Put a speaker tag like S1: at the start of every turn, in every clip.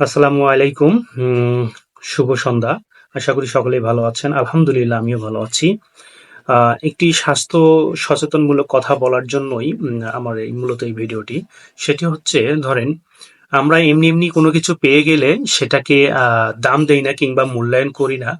S1: আসসালামু আলাইকুম। শুভ সন্ধ্যা। আশা করি সকলেই ভালো আছেন। আলহামদুলিল্লাহ, আমিও ভালো আছি। একটি স্বাস্থ্য সচেতনমূলক কথা বলার জন্যই আমার এই মূলত এই ভিডিওটি। সেটি হচ্ছে, ধরেন, আমরা এমনি এমনি কোনো কিছু পেয়ে গেলে সেটাকে দাম দেই না কিংবা মূল্যায়ন করি না।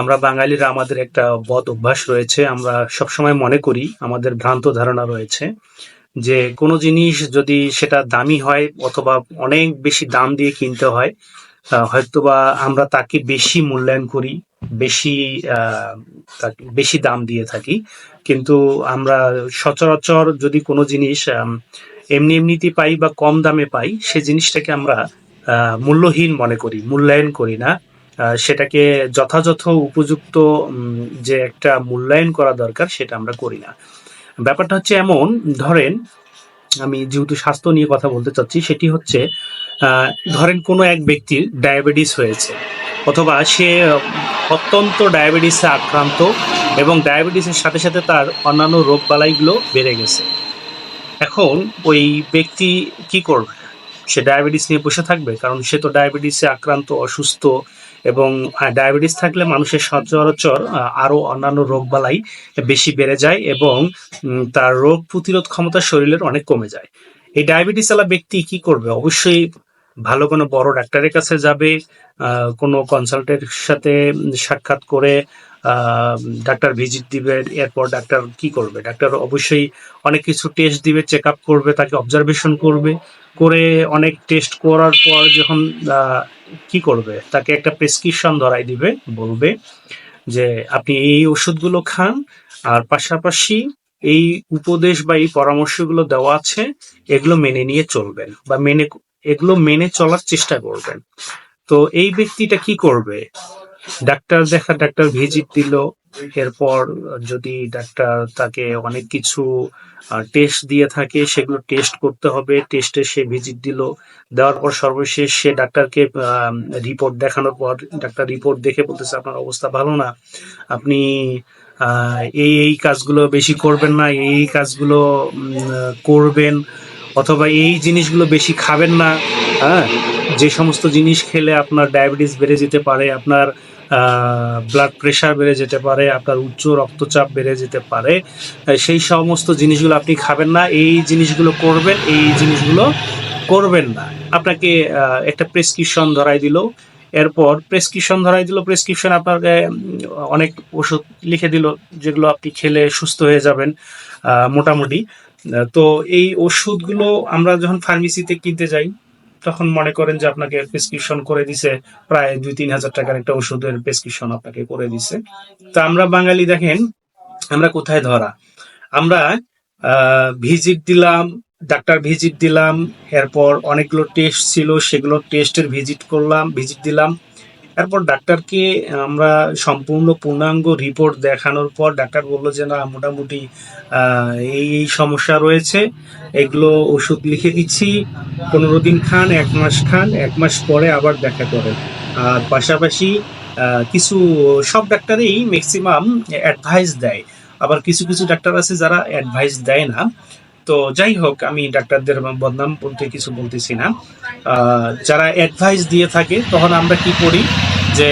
S1: আমরা বাঙালিরা আমাদের একটা বদ অভ্যাস রয়েছে। আমরা সবসময় মনে করি, আমাদের ভ্রান্ত ধারণা রয়েছে। যে কোনো জিনিস যদি সেটা দামি হয় অথবা অনেক বেশি দাম দিয়ে কিনতে হয় হয়তোবা আমরা তাকে বেশি মূল্যায়ন করি, বেশি বেশি দাম দিয়ে থাকি। কিন্তু আমরা সচরাচর যদি কোনো জিনিস এমনি এমনিতে পাই বা কম দামে পাই, সে জিনিসটাকে আমরা মূল্যহীন মনে করি, মূল্যায়ন করি না। সেটাকে যথাযথ উপযুক্ত যে একটা মূল্যায়ন করা দরকার সেটা আমরা করি না। ব্যাপারটা হচ্ছে এমন, ধরেন, আমি যেহেতু স্বাস্থ্য নিয়ে কথা বলতে চাচ্ছি, সেটি হচ্ছে ধরেন কোনো এক ব্যক্তির ডায়াবেটিস হয়েছে, অথবা সে অত্যন্ত ডায়াবেটিসে আক্রান্ত এবং ডায়াবেটিসের সাথে সাথে তার অন্যান্য রোগ বালাইগুলো বেড়ে গেছে। এখন ওই ব্যক্তি কি করবে? সে ডায়াবেটিস নিয়ে বসে থাকবে? কারণ সে তো ডায়াবেটিসে আক্রান্ত, অসুস্থ এবং ডায়াবেটিস থাকলে মানুষের সচরাচর আহ, আরও অন্যান্য রোগবালাই বেশি বেড়ে যায় এবং তার রোগ প্রতিরোধ ক্ষমতা শরীরের অনেক কমে যায়। এই ডায়াবেটিস আলা ব্যক্তি কি করবে? অবশ্যই ভালো কোনো বড় ডাক্তারের কাছে যাবে কোনো কনসালটের সাথে সাক্ষাৎ করে ডাক্তার ভিজিট দিবে এরপর ডাক্তার কি করবে? ডাক্তার অবশ্যই অনেক কিছু টেস্ট দিবে চেক আপ করবে তাকে অবজারভেশন করবে। করে অনেক টেস্ট করার পর যখন কি করবে? তাকে একটা প্রেসক্রিপশন ধরাই দিবে, বলবে যে আপনি এই ওষুধগুলো খান, আর পাশাপাশি এই উপদেশ বা এই পরামর্শগুলো দেওয়া আছে, এগুলো মেনে নিয়ে চলবেন বা মেনে, এগুলো মেনে চলার চেষ্টা করবেন। তো এই ব্যক্তিটা কি করবে? ডাক্তার দেখা, ডাক্তার ভিজিট দিল এরপর যদি ডাক্তার তাকে অনেক কিছু টেস্ট দিয়ে থাকে, সেগুলো টেস্ট করতে হবে। টেস্টে সে ভিজিট দিল। দেওয়ার পর সর্বশেষ সে ডাক্তারকে রিপোর্ট দেখানোর পর ডাক্তার রিপোর্ট দেখে বলতেছে, আপনার অবস্থা ভালো না। আপনি এই এই কাজগুলো বেশি করবেন না, এই কাজগুলো করবেন। অথবা এই জিনিসগুলো বেশি খাবেন না। হ্যাঁ? যে সমস্ত জিনিস খেলে আপনার ডায়াবেটিস বেড়ে যেতে পারে, আপনার ব্লাড প্রেশার বেড়ে যেতে পারে, আপনার উচ্চ রক্তচাপ বেড়ে যেতে পারে সেই সমস্ত জিনিসগুলো আপনি খাবেন না, এই জিনিসগুলো করবেন, এই জিনিসগুলো করবেন না। আপনাকে একটা প্রেসক্রিপশন ধরাই দিল, এরপর প্রেসক্রিপশন ধরাই দিল প্রেসক্রিপশন আপনাকে অনেক ওষুধ লিখে দিল, যেগুলো আপনি খেলে সুস্থ হয়ে যাবেন মোটামুটি। তো এই ওষুধগুলো আমরা যখন ফার্মেসিতে কিনতে যাই তখন মনে করেন যে আপনাকে প্রেসক্রিপশন করে দিছে, প্রায় দুই, তিন হাজার টাকার একটা ওষুধের প্রেসক্রিপশন আপনাকে করে দিছে। তা আমরা বাঙালি দেখেন, আমরা কোথায় ধরা? আমরা ভিজিট দিলাম ডাক্তার ভিজিট দিলাম, এরপর অনেকগুলো টেস্ট ছিল, সেগুলো টেস্টের ভিজিট করলাম ভিজিট দিলাম। এরপর ডাক্তারকে আমরা সম্পূর্ণ পূর্ণাঙ্গ রিপোর্ট দেখানোর পর ডাক্তার বলল যে, না, মোটামুটি এই এই সমস্যা রয়েছে। এগুলো ওষুধ লিখে দিচ্ছি। পনেরো দিন খান, এক মাস খান, এক মাস পরে আবার দেখা করেন। আর পাশাপাশি কিছু, সব ডাক্তারই ম্যাক্সিমাম অ্যাডভাইস দেয়। আবার কিছু কিছু ডাক্তার আছে যারা অ্যাডভাইস দেয় না। তো যাই হোক, আমি ডাক্তারদের বদনাম বলতে কিছু বলতেছি না। যারা অ্যাডভাইস দিয়ে থাকে, তখন আমরা কি করি যে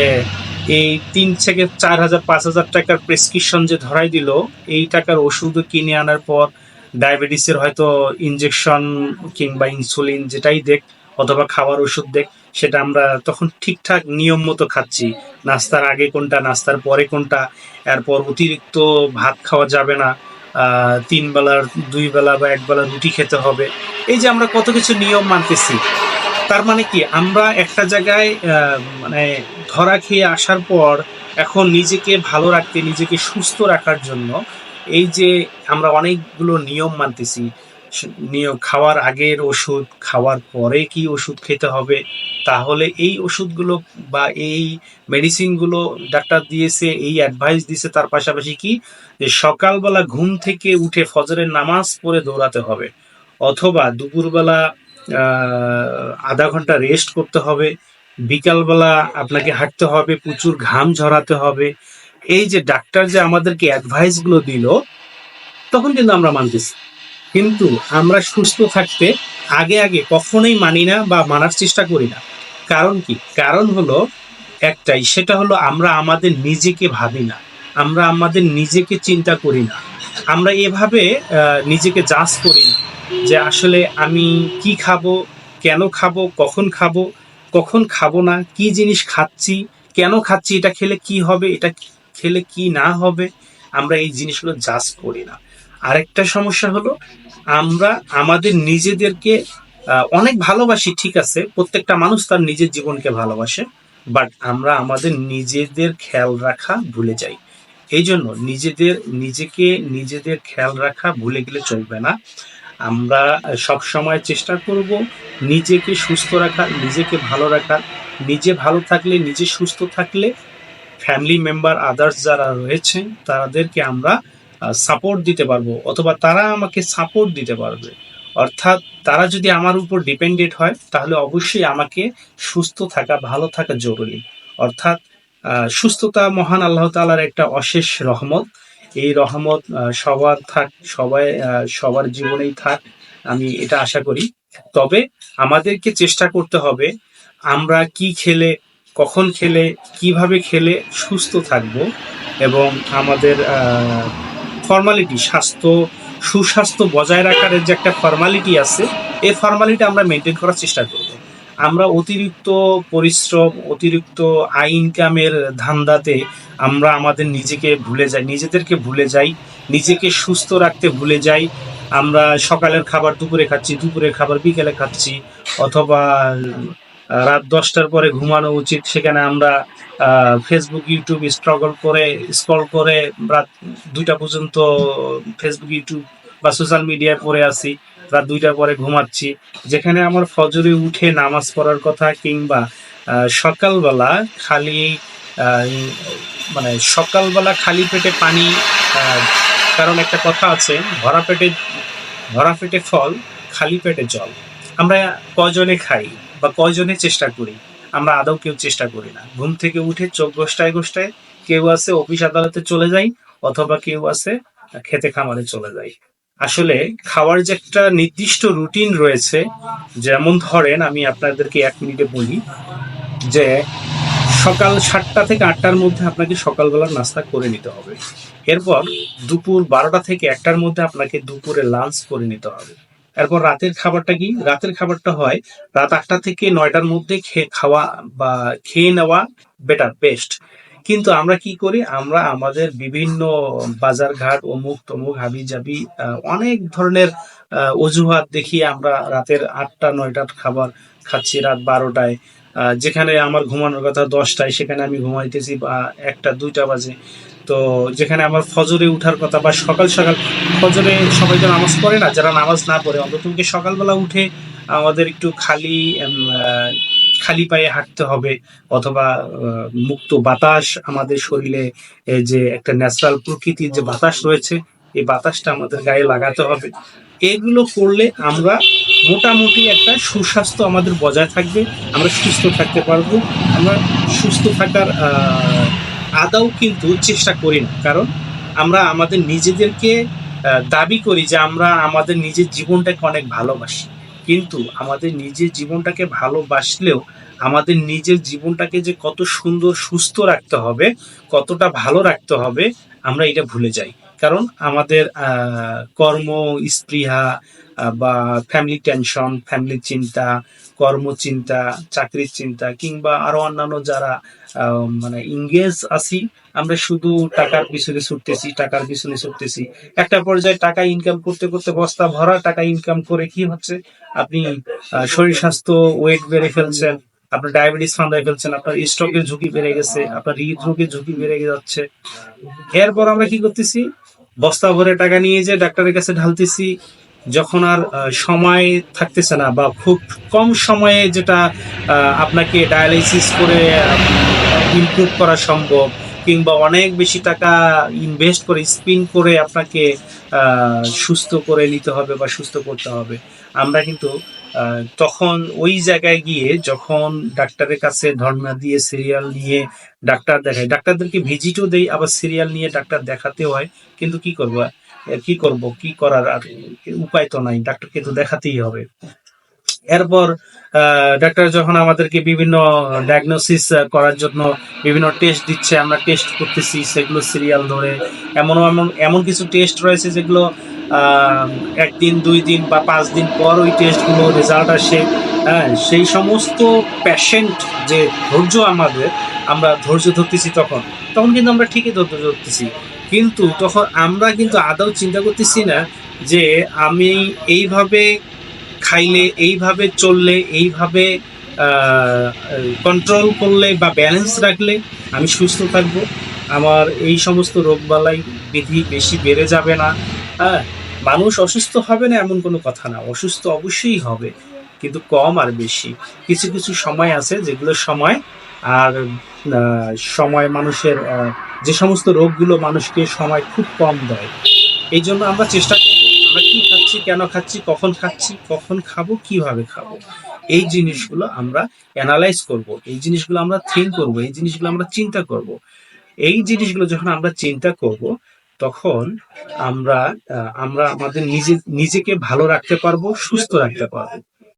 S1: এই তিন থেকে চার হাজার, পাঁচ হাজার টাকার প্রেসক্রিপশন যে ধরাই দিল, এই টাকার ওষুধ কিনে আনার পর ডায়াবেটিসের হয়তো ইনজেকশন কিংবা ইনসুলিন যেটাই দেখ, অথবা খাওয়ার ওষুধ দেখ, সেটা আমরা তখন ঠিকঠাক নিয়ম মতো খাচ্ছি। নাস্তার আগে কোনটা, নাস্তার পরে কোনটা, এরপর অতিরিক্ত ভাত খাওয়া যাবে না। তিন বেলার দুই বেলা বা এক বেলা রুটি খেতে হবে। এই যে আমরা কত কিছু নিয়ম মানতেছি, তার মানে কি? আমরা একটা জায়গায় মানে ধরা খেয়ে আসার পর এখন নিজেকে ভালো রাখতে, নিজেকে সুস্থ রাখার জন্য এই যে আমরা অনেকগুলো নিয়ম মানতেছি নিয়ম খাওয়ার আগের ওষুধ, খাওয়ার পরে কি ওষুধ খেতে হবে? তাহলে এই ওষুধগুলো বা এই মেডিসিনগুলো ডাক্তার দিয়েছে, এই অ্যাডভাইস দিয়েছে, তার পাশাপাশি কি? যে সকালবেলা ঘুম থেকে উঠে ফজরের নামাজ পড়ে দৌড়াতে হবে। অথবা দুপুরবেলা আধা ঘণ্টা রেস্ট করতে হবে। বিকালবেলা আপনাকে হাঁটতে হবে, প্রচুর ঘাম ঝরাতে হবে। এই যে ডাক্তার যে আমাদেরকে অ্যাডভাইসগুলো দিল, তখন কিন্তু আমরা মানতেছি। কিন্তু আমরা সুস্থ থাকতে আগে আগে কখনোই মানি না বা মানার চেষ্টা করি না। কারণ কি? কারণ হলো একটাই, সেটা হলো আমরা আমাদের নিজেকে ভাবি না। আমরা আমাদের নিজেকে চিন্তা করি না। আমরা এভাবে নিজেকে জাজ করি না যে আসলে আমি কি খাব, কেন খাব, কখন খাব কখন খাব না, কি জিনিস খাচ্ছি, কেন খাচ্ছি, এটা খেলে কি হবে, এটা খেলে কি না হবে, আমরা এই জিনিসগুলো জাজ করি না। আরেকটা সমস্যা হলো, আমরা আমাদের নিজেদেরকে অনেক ভালোবাসি, ঠিক আছে, প্রত্যেকটা মানুষ তার নিজের জীবনকে ভালোবাসে বাট আমরা আমাদের নিজেদের খেয়াল রাখা ভুলে যাই। এই জন্য নিজেদের, নিজেকে, নিজেদের খেয়াল রাখা ভুলে গেলে চলবে না। আমরা সব সময় চেষ্টা করব নিজেকে সুস্থ রাখার, নিজেকে ভালো রাখার। নিজে ভালো থাকলে, নিজে সুস্থ থাকলে ফ্যামিলি মেম্বার আদার্স যারা রয়েছে, তাদেরকে আমরা সাপোর্ট দিতে পারব, অথবা তারা আমাকে সাপোর্ট দিতে পারবে। অর্থাৎ তারা যদি আমার উপর ডিপেন্ডেন্ট হয়, তাহলে অবশ্যই আমাকে সুস্থ থাকা, ভালো থাকা জরুরি। অর্থাৎ সুস্থতা মহান আল্লাহ তাআলার একটা অশেষ রহমত। এই রহমত সবার থাক, সবাই সবার জীবনেই থাক, আমি এটা আশা করি। তবে আমাদেরকে চেষ্টা করতে হবে, আমরা কি খেলে, কখন খেলে, কীভাবে খেলে সুস্থ থাকব, এবং আমাদের ফর্মালিটি স্বাস্থ্য, সুস্বাস্থ্য বজায় রাখার যে একটা ফর্মালিটি আছে, এই ফর্মালিটি আমরা মেনটেন করার চেষ্টা করব। আমরা অতিরিক্ত পরিশ্রম, অতিরিক্ত আই ইনকামের ধান্দাতে আমরা আমাদের নিজেকে ভুলে যাই, নিজেদেরকে ভুলে যাই, নিজেকে সুস্থ রাখতে ভুলে যাই। আমরা সকালের খাবার দুপুরে খাচ্ছি, দুপুরের খাবার বিকেলে খাচ্ছি, অথবা রাত দশটার পরে ঘুমানো উচিত। সেখানে আমরা ফেসবুক ইউটিউব স্ট্রাগল করে স্ক্রল করে রাত দুইটা পর্যন্ত ফেসবুক ইউটিউব বা সোশ্যাল মিডিয়ায় পড়ে আছি। রাত দুইটার পরে ঘুমাচ্ছি। যেখানে আমার ফজরে উঠে নামাজ পড়ার কথা কিংবা সকালবেলা খালি মানে সকালবেলা খালি পেটে পানি কারণ একটা কথা আছে, ভরা পেটে ভরা পেটে ফল, খালি পেটে জল। আমরা কজনে খাই? বা কজনে চেষ্টা করি, আমরা আদৌ কেউ চেষ্টা করি না। ঘুম থেকে উঠে চোখ গোষ্টায় গোষ্টায় কেউ আছে অফিস আদালতে চলে যাই, অথবা কেউ আছে খেতে খামারে চলে যাই। আসলে খাওয়ার যে একটা নির্দিষ্ট রুটিন রয়েছে, যেমন ধরেন আমি আপনাদেরকে এক মিনিটে বলি যে সকাল সাতটা থেকে আটটার মধ্যে আপনাকে সকালবেলার নাস্তা করে নিতে হবে। এরপর দুপুর বারোটা থেকে একটার মধ্যে আপনাকে দুপুরে লাঞ্চ করে নিতে হবে। এরপর রাতের খাবারটা কি? রাতের খাবারটা হয় রাত আটটা থেকে নয়টার মধ্যে খেয়ে খাওয়া বা খেয়ে নেওয়া বেটার বেস্ট কিন্তু আমরা কি করি? আমরা আমাদের বিভিন্ন বাজার ঘাট অমুক তমুক হাবি জাবি অনেক ধরনের অজুহাত দেখিয়ে আমরা রাতের আটটা, নয়টার খাবার খাচ্ছি, রাত বারোটায়। যেখানে আমার ঘুমানোর কথা দশটায় সেখানে আমি ঘুমাইতেছি, বা একটা, দুইটা বাজে। তো যেখানে আমার ফজরে উঠার কথা বা সকাল সকাল, ফজরে সবাই তো নামাজ পড়ে না, যারা নামাজ না পড়ে, অন্তত সকালবেলা উঠে আমাদের একটু খালি খালি পায়ে হাঁটতে হবে, অথবা মুক্ত বাতাস আমাদের শরীরে যে একটা ন্যাচারাল প্রকৃতির যে বাতাস রয়েছে, এই বাতাসটা আমাদের গায়ে লাগাতে হবে। এগুলো করলে আমরা মোটামুটি একটা সুস্বাস্থ্য আমাদের বজায় থাকবে, আমরা সুস্থ থাকতে পারব। আমরা সুস্থ থাকার আদাও কিন্তু চেষ্টা করি না। কারণ আমরা আমাদের নিজেদেরকে দাবি করি যে আমরা আমাদের নিজের জীবনটাকে অনেক ভালোবাসি। কিন্তু আমাদের নিজের জীবনটাকে ভালোবাসলেও আমাদের নিজের জীবনটাকে যে কত সুন্দর, সুস্থ রাখতে হবে, কতটা ভালো রাখতে হবে, আমরা এটা ভুলে যাই। কারণ আমাদের কর্ম, স্পৃহা বা ফ্যামিলি টেনশন ফ্যামিলির চিন্তা, কর্মচিন্তা, চাকরির চিন্তা, কিংবা আরও অন্যান্য যারা মানে ইংগেজ আছি, আমরা শুধু টাকার পিছনে ছুটতেছি, টাকার পিছনে ছুটতেছি। একটা পর্যায়ে টাকা ইনকাম করতে করতে বস্তা ভরা টাকা ইনকাম করে কি হচ্ছে? আপনি শরীর স্বাস্থ্য ওয়েট বেড়ে ফেলছেন, আপনার ডায়াবেটিস ফান্দায় ফেলছেন, আপনার স্ট্রোকের ঝুঁকি বেড়ে গেছে, আপনার হৃদরোগের ঝুঁকি বেড়ে যাচ্ছে। এরপর আমরা কি করতেছি? বস্তা ভরে টাকা নিয়ে যে ডাক্তারের কাছে ঢালতেছি যখন আর সময় থাকতেছে না বা খুব কম সময়ে যেটা আপনাকে ডায়ালাইসিস করে ইমপ্রুভ করা সম্ভব, কিংবা অনেক বেশি টাকা ইনভেস্ট করে স্পিন করে আপনাকে সুস্থ করে নিতে হবে বা সুস্থ করতে হবে, আমরা কিন্তু তখন ওই জায়গায় গিয়ে যখন ডাক্তারের কাছে ধর্ণা দিয়ে সিরিয়াল নিয়ে ডাক্তার দেখাই ডাক্তারদেরকে ভিজিটও দেই, আবার সিরিয়াল নিয়ে ডাক্তার দেখাতেও হয়, কিন্তু কি করব? কি করব, কি করার আর উপায় তো নাই, ডাক্তারকে তো দেখাতেই হবে। এরপর ডাক্তার যখন আমাদেরকে বিভিন্ন ডায়াগনোসিস করার জন্য বিভিন্ন টেস্ট দিচ্ছে, আমরা টেস্ট করতেছি, সেগুলো সিরিয়াল ধরে এমন এমন এমন কিছু টেস্ট রয়েছে যেগুলো একদিন, দুই দিন বা পাঁচ দিন পর ওই টেস্টগুলো রেজাল্ট আসে। হ্যাঁ সেই সমস্ত প্যাশেন্ট যে ধৈর্য আমাদের, আমরা ধৈর্য ধরতেছি তখন তখন কিন্তু আমরা ঠিকই ধৈর্য ধরতেছি। কিন্তু তখন আমরা কিন্তু আদৌ চিন্তা করতেছি না যে আমি এইভাবে খাইলে, এইভাবে চললে, এইভাবে কন্ট্রোল করলে বা ব্যালেন্স রাখলে আমি সুস্থ থাকব। আমার এই সমস্ত রোগবালাই বিধি বেশি বেড়ে যাবে না। হ্যাঁ মানুষ অসুস্থ হবে না এমন কোনো কথা না। অসুস্থ অবশ্যই হবে, কিন্তু কম আর বেশি। কিছু কিছু সময় আছে যেগুলো সময় আর সময় মানুষের যে সমস্ত রোগগুলো মানুষকে সময় খুব কম দেয়। এই জন্য আমরা চেষ্টা করব, আমরা কি খাচ্ছি, কেন খাচ্ছি, কখন খাচ্ছি, কখন খাব, কীভাবে খাব। এই জিনিসগুলো আমরা অ্যানালাইজ করব, এই জিনিসগুলো আমরা থিঙ্ক করব, এই জিনিসগুলো আমরা চিন্তা করব। এই জিনিসগুলো যখন আমরা চিন্তা করব, তখন আমরা আমরা আমাদের নিজে, নিজেকে ভালো রাখতে পারব, সুস্থ রাখতে পারব।